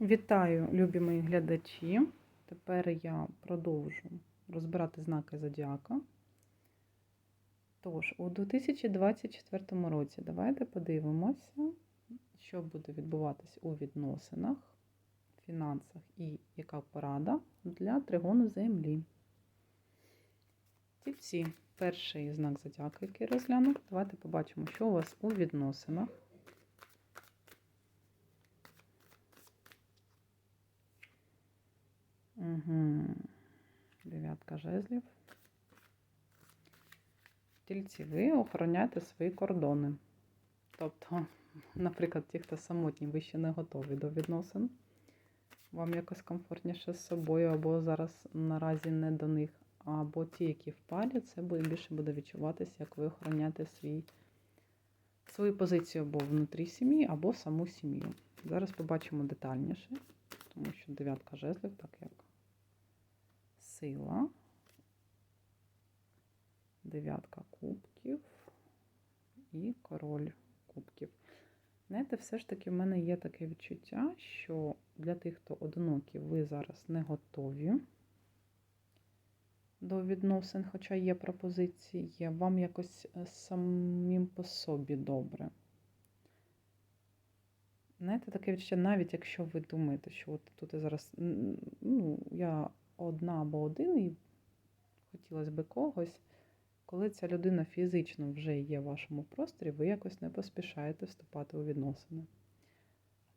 Вітаю, любі мої глядачі. Тепер я продовжу розбирати знаки зодіака. Тож, у 2024 році давайте подивимося, що буде відбуватись у відносинах, фінансах і яка порада для тригону Землі. Тільці, перший знак зодіака, який розгляну. Давайте побачимо, що у вас у відносинах. Угу. Дев'ятка жезлів. Тільці, ви охороняєте свої кордони. Тобто, наприклад, ті, хто самотні, ви ще не готові до відносин. Вам якось комфортніше з собою, або зараз наразі не до них. Або ті, які в парі, це більше буде відчуватися, як ви охороняєте свій, свою позицію або внутрі сім'ї, або саму сім'ю. Зараз побачимо детальніше, тому що дев'ятка жезлів, так як сила, дев'ятка кубків і король кубків. Знаєте, все ж таки в мене є таке відчуття, що для тих, хто одинокі, ви зараз не готові до відносин, хоча є пропозиції, вам якось е, самим по собі добре. Знаєте, таке відчуття, навіть якщо ви думаєте, що от тут я зараз ну, я одна або один, і хотілося би когось, коли ця людина фізично вже є в вашому просторі, ви якось не поспішаєте вступати у відносини.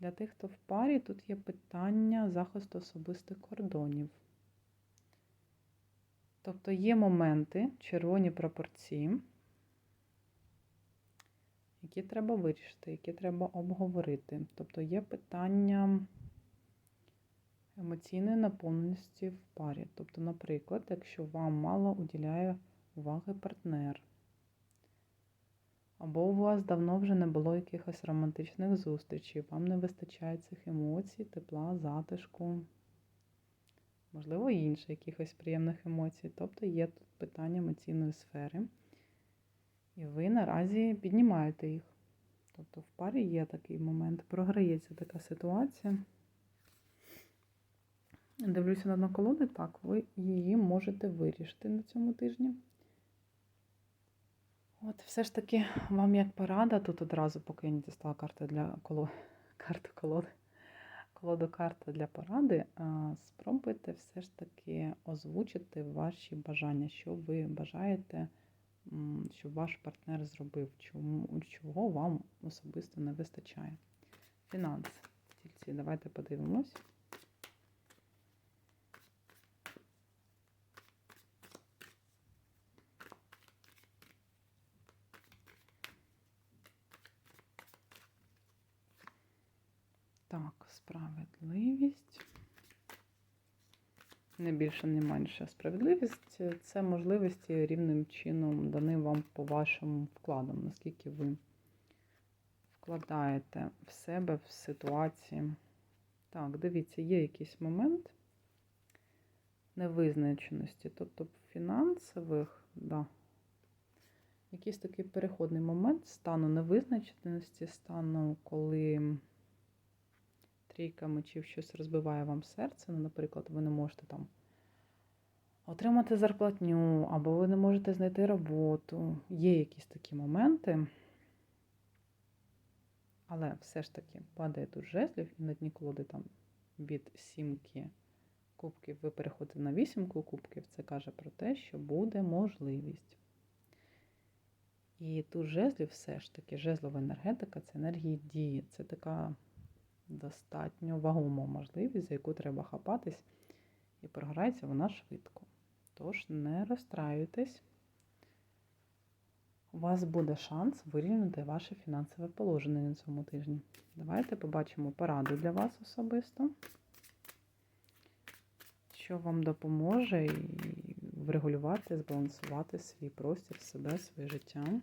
Для тих, хто в парі, тут є питання захисту особистих кордонів. Тобто є моменти, червоні пропорції, які треба вирішити, які треба обговорити. Тобто є питання емоційної наповненості в парі. Тобто, наприклад, якщо вам мало уділяє уваги партнер, або у вас давно вже не було якихось романтичних зустрічей, вам не вистачає цих емоцій, тепла, затишку, можливо, інших якихось приємних емоцій. Тобто є тут питання емоційної сфери, і ви наразі піднімаєте їх. Тобто в парі є такий момент, програється така ситуація. Дивлюся на одну колоду, так, ви її можете вирішити на цьому тижні. От, все ж таки, вам як порада, тут одразу, поки я не дістала карти для коло... карту колоди, колоду карти для поради, спробуйте все ж таки озвучити ваші бажання, що ви бажаєте, щоб ваш партнер зробив, чому, чого вам особисто не вистачає. Фінанси. Тільці, давайте подивимось. Так, справедливість. Не більше, не менше. Справедливість це можливості рівним чином дані вам по вашим вкладам, наскільки ви вкладаєте в себе в ситуації. Так, дивіться, є якийсь момент невизначеності, тобто фінансових, да, якийсь такий переходний момент стану невизначеності, стану, коли трійка мечів щось розбиває вам серце. Ну, наприклад, ви не можете там отримати зарплатню, або ви не можете знайти роботу. Є якісь такі моменти. Але все ж таки падає тут жезлів, і на дні колоди там від сімки кубків ви переходите на вісімку кубків. Це каже про те, що буде можливість. І тут жезлів все ж таки, жезлова енергетика це енергія дії. Це така достатньо вагома можливість, за яку треба хапатись, і програється вона швидко. Тож не розстраюйтесь, у вас буде шанс вирівняти ваше фінансове положення на цьому тижні. Давайте побачимо пораду для вас особисто, що вам допоможе врегулювати, збалансувати свій простір, себе, своє життя.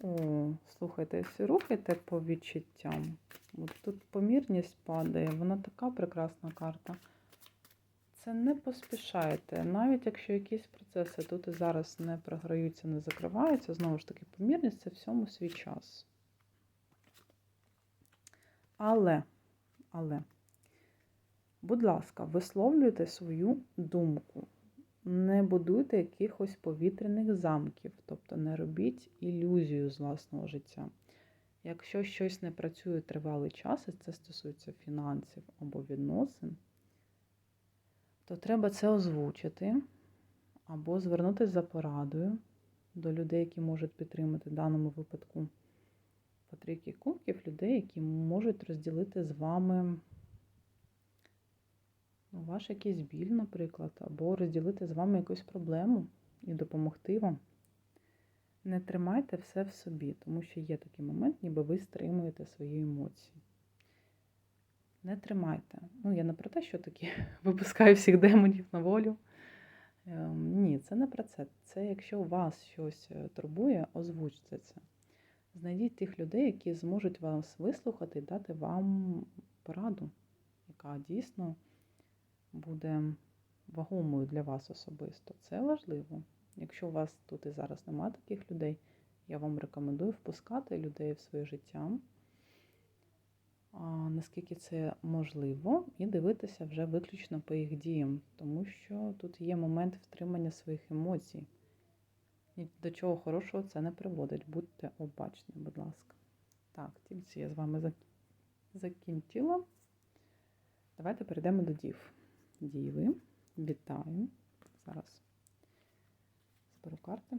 О, слухайте, всі рухайте по відчуттям. От тут помірність падає, вона така прекрасна карта. це не поспішайте. Навіть якщо якісь процеси тут і зараз не програються, не закриваються, знову ж таки, помірність це всьому свій час. Але, але, будь ласка, висловлюйте свою думку. Не будуйте якихось повітряних замків, тобто не робіть ілюзію з власного життя. Якщо щось не працює тривалий час, і це стосується фінансів або відносин, то треба це озвучити або звернутися за порадою до людей, які можуть підтримати в даному випадку по трійки кубків, людей, які можуть розділити з вами ваш якийсь біль, наприклад, або розділити з вами якусь проблему і допомогти вам. Не тримайте все в собі, тому що є такий момент, ніби ви стримуєте свої емоції. Не тримайте. Ну, я не про те, що такі випускаю всіх демонів на волю. Ем, ні, це не про це. Це якщо вас щось е, турбує, озвучте це. Знайдіть тих людей, які зможуть вас вислухати і дати вам пораду, яка дійсно буде вагомою для вас особисто. Це важливо. Якщо у вас тут і зараз немає таких людей, я вам рекомендую впускати людей в своє життя, наскільки це можливо, і дивитися вже виключно по їх діям, тому що тут є момент втримання своїх емоцій. І до чого хорошого це не приводить. Будьте обачні, будь ласка. Так, тільці я з вами закінчила. Давайте перейдемо до дів. Діви, вітаю. Зараз зберу карти.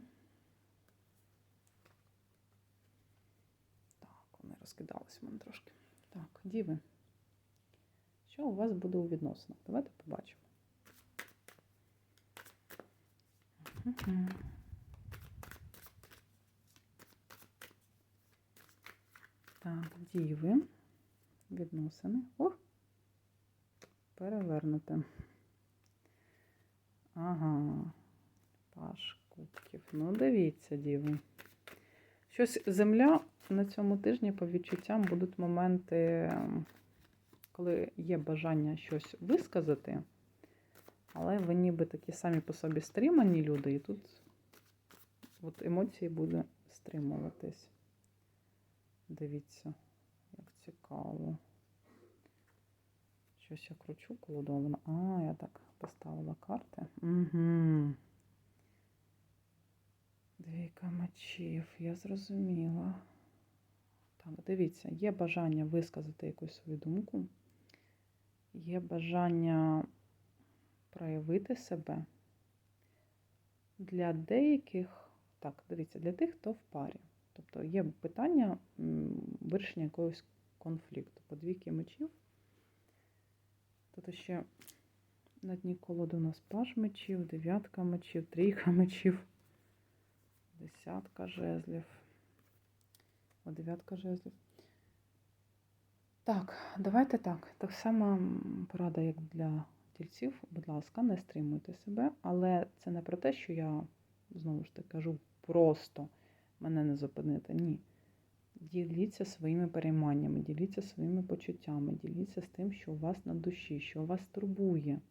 Так, вони розкидались в мене трошки. Так, діви. Що у вас буде у відносинах? Давайте побачимо. Так, діви, відносини. О! Перевернути. Ага, паш кубків. Ну, дивіться, діви. Щось земля на цьому тижні, по відчуттям, будуть моменти, коли є бажання щось висказати, але ви ніби такі самі по собі стримані люди, і тут от емоції будуть стримуватись. Дивіться, як цікаво. Щось я кручу колодовано. А, я так поставила карти. Угу. Двійка мечів, я зрозуміла. Так, дивіться, є бажання висказати якусь свою думку, є бажання проявити себе. Для деяких, так, дивіться, для тих, хто в парі. Тобто є питання вирішення якогось конфлікту. По двійки мечів. Тут ще на дні колоди у нас паш мечів, дев'ятка мечів, трійка мечів, десятка жезлів. О, дев'ятка жезлів. Так, давайте так. Так само порада, як для тільців, будь ласка, не стримуйте себе, але це не про те, що я знову ж таки кажу просто мене не зупинити. Ні. Діліться своїми перейманнями, діліться своїми почуттями, діліться з тим, що у вас на душі, що вас турбує.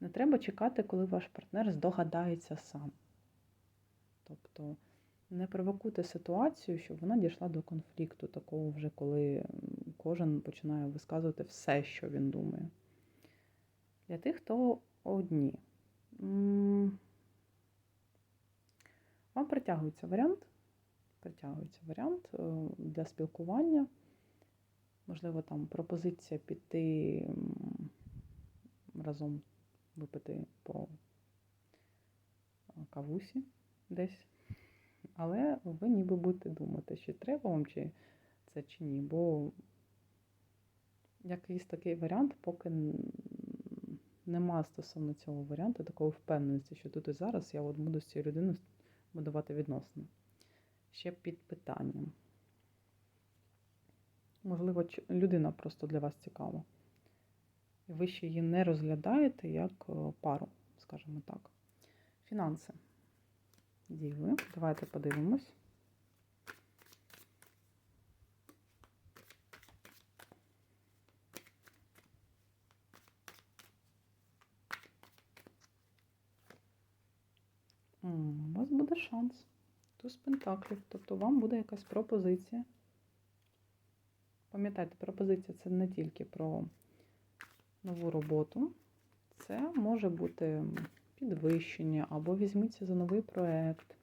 Не треба чекати, коли ваш партнер здогадається сам. Тобто не провокуйте ситуацію, щоб вона дійшла до конфлікту, такого вже, коли кожен починає висказувати все, що він думає. Для тих, хто одні. Вам притягується варіант. Притягується варіант е, для спілкування. Можливо, там пропозиція піти разом випити по кавусі десь. Але ви ніби будете думати, чи треба вам чи це чи ні. Бо якийсь такий варіант, поки нема стосовно цього варіанту такої впевненості, що тут і зараз я от буду з цією людиною будувати відносини ще під питанням. Можливо, людина просто для вас цікава. Ви ще її не розглядаєте як е, пару, скажімо так. Фінанси. Діви. Давайте подивимось. У вас буде шанс. Туз пентаклів. Тобто вам буде якась пропозиція. Пам'ятайте, пропозиція це не тільки про нову роботу. Це може бути підвищення, або візьміться за новий проєкт,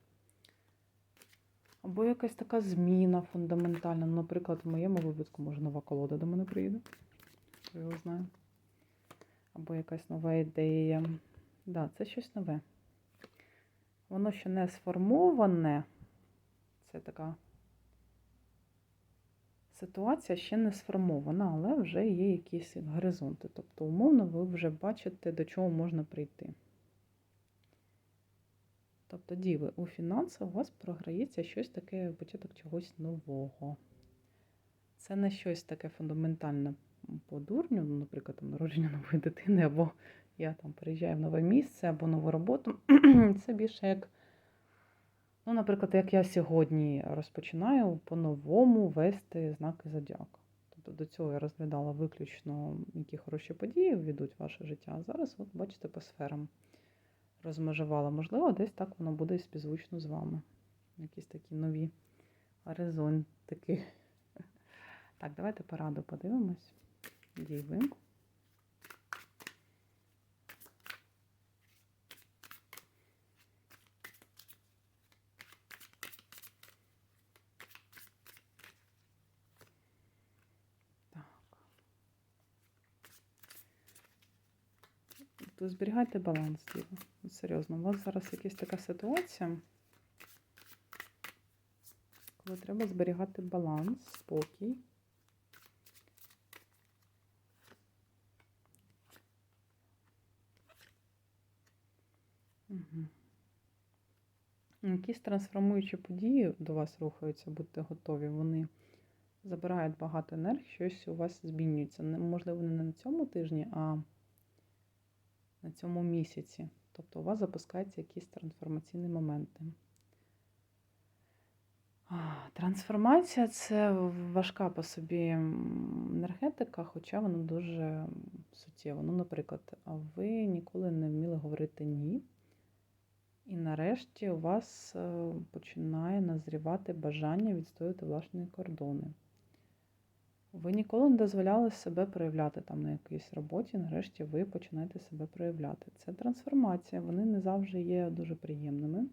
або якась така зміна фундаментальна. Ну, Наприклад, в моєму випадку, може, нова колода до мене приїде. Хто його знає. Або якась нова ідея. Так, да, це щось нове. Воно ще не сформоване. Це така ситуація ще не сформована, але вже є якісь горизонти. Тобто, умовно, ви вже бачите, до чого можна прийти. Тобто, діви, у фінансах у вас програється щось таке, початок чогось нового. Це не щось таке фундаментальне по дурню, ну, наприклад, народження нової дитини, або я там переїжджаю в нове місце, або нову роботу. Це більше як, ну, наприклад, як я сьогодні розпочинаю по-новому вести знаки зодіака. Тобто до цього я розглядала виключно, які хороші події введуть ваше життя. А зараз, от бачите, по сферам розмежувала. Можливо, десь так воно буде співзвучно з вами. Якісь такі нові горизонтики. Так, давайте пораду подивимось. Діви. Так. То зберігайте баланс, Діва. Серйозно, у вас зараз якась така ситуація, коли треба зберігати баланс, спокій. Якісь трансформуючі події до вас рухаються, будьте готові. Вони забирають багато енергії, щось у вас змінюється. Можливо, не на цьому тижні, а на цьому місяці. Тобто у вас запускаються якісь трансформаційні моменти. Трансформація це важка по собі енергетика, хоча вона дуже суттєва. Ну, наприклад, ви ніколи не вміли говорити ні. І нарешті у вас е, починає назрівати бажання відстояти власні кордони. Ви ніколи не дозволяли себе проявляти там на якійсь роботі, нарешті ви починаєте себе проявляти. Це трансформація, вони не завжди є дуже приємними.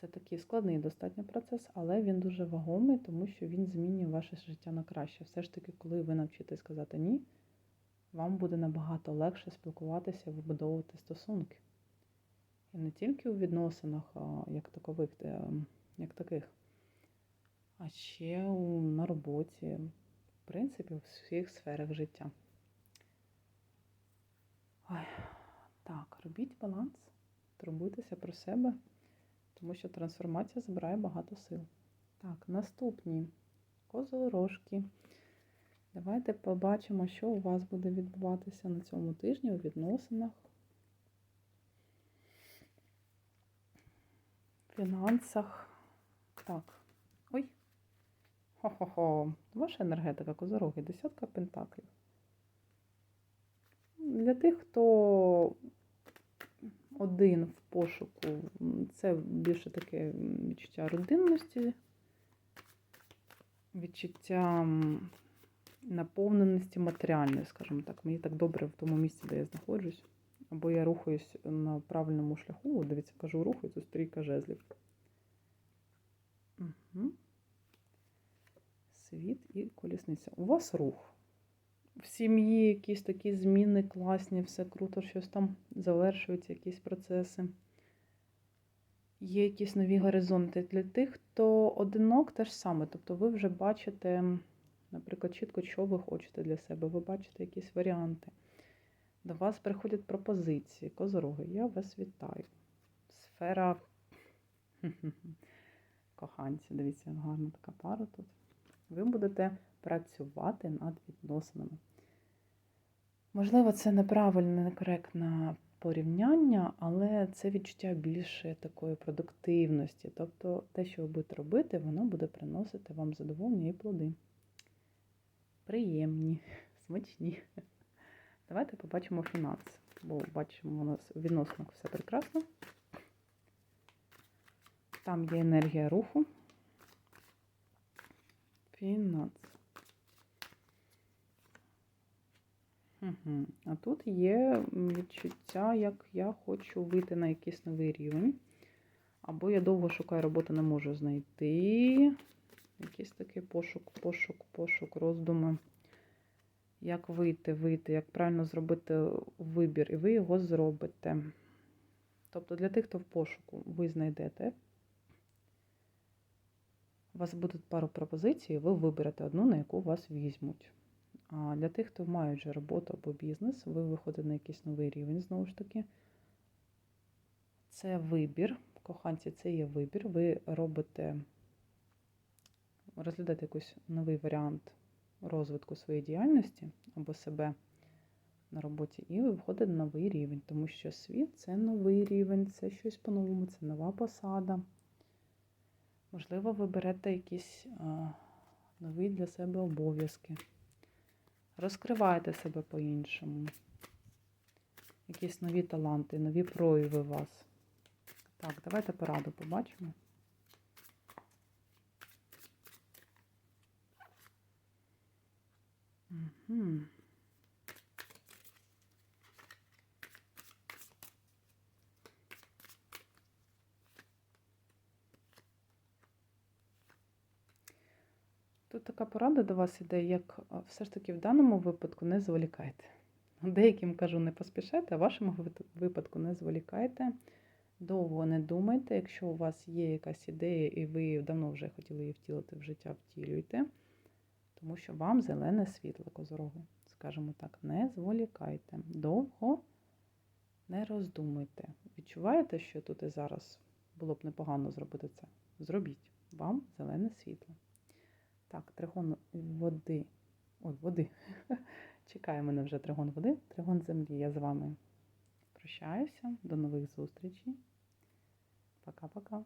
Це такий складний достатньо процес, але він дуже вагомий, тому що він змінює ваше життя на краще. Все ж таки, коли ви навчитесь сказати ні, вам буде набагато легше спілкуватися, вибудовувати стосунки. І не тільки у відносинах, як такових, як таких, а ще на роботі, принципі, у всіх сферах життя. Ой, так, робіть баланс, турбуйтеся про себе, тому що трансформація забирає багато сил. Так, наступні козорожки. Давайте побачимо, що у вас буде відбуватися на цьому тижні у відносинах. фінансах. Так. Хо-хо-хо. Ваша енергетика козороги, десятка пентаклів. Для тих, хто один в пошуку, це більше таке відчуття родинності, відчуття наповненості матеріальної, скажімо так. Мені так добре в тому місці, де я знаходжусь. Або я рухаюсь на правильному шляху. Дивіться, кажу, рухаюсь, стрійка жезлів. Угу. Світ і колісниця. У вас рух. В сім'ї якісь такі зміни класні, все круто, щось там завершуються, якісь процеси. Є якісь нові горизонти. Для тих, хто одинок, те ж саме. Тобто ви вже бачите, наприклад, чітко, що ви хочете для себе. Ви бачите якісь варіанти. До вас приходять пропозиції, козороги. Я вас вітаю. Сфера коханців. Дивіться, гарна така пара тут. Ви будете працювати над відносинами. Можливо, це неправильне, некоректне порівняння, але це відчуття більше такої продуктивності. Тобто те, що ви будете робити, воно буде приносити вам задоволення і плоди. Приємні, смачні. Давайте побачимо фінанси. Бо бачимо, у нас у відносинах все прекрасно. Там є енергія руху. Фінанс. Угу. А тут є відчуття, як я хочу вийти на якийсь новий рівень. Або я довго шукаю роботу, не можу знайти. Якийсь такий пошук, пошук, пошук, роздуми. Як вийти, вийти, як правильно зробити вибір, і ви його зробите. Тобто для тих, хто в пошуку, ви знайдете. У вас будуть пару пропозицій, ви виберете одну, на яку вас візьмуть. А для тих, хто має вже роботу або бізнес, ви виходите на якийсь новий рівень, знову ж таки. Це вибір. Коханці, це є вибір. Ви робите, розглядаєте якийсь новий варіант розвитку своєї діяльності або себе на роботі, і ви виходите на новий рівень, тому що світ це новий рівень, це щось по-новому, це нова посада. Можливо, ви берете якісь нові для себе обов'язки. Розкриваєте себе по-іншому. Якісь нові таланти, нові прояви вас. Так, давайте пораду побачимо. Угу. Тут така порада до вас іде, як все ж таки в даному випадку не зволікайте. Деяким кажу, не поспішайте, а в вашому випадку не зволікайте. Довго не думайте. Якщо у вас є якась ідея, і ви давно вже хотіли її втілити в життя, втілюйте. Тому що вам зелене світло козороги. Скажімо так, не зволікайте. Довго не роздумуйте. Відчуваєте, що тут і зараз було б непогано зробити це? Зробіть. Вам зелене світло. Так, тригон води. Ой, води. Чекає мене вже тригон води, тригон землі. Я з вами прощаюся. До нових зустрічей. Пока-пока.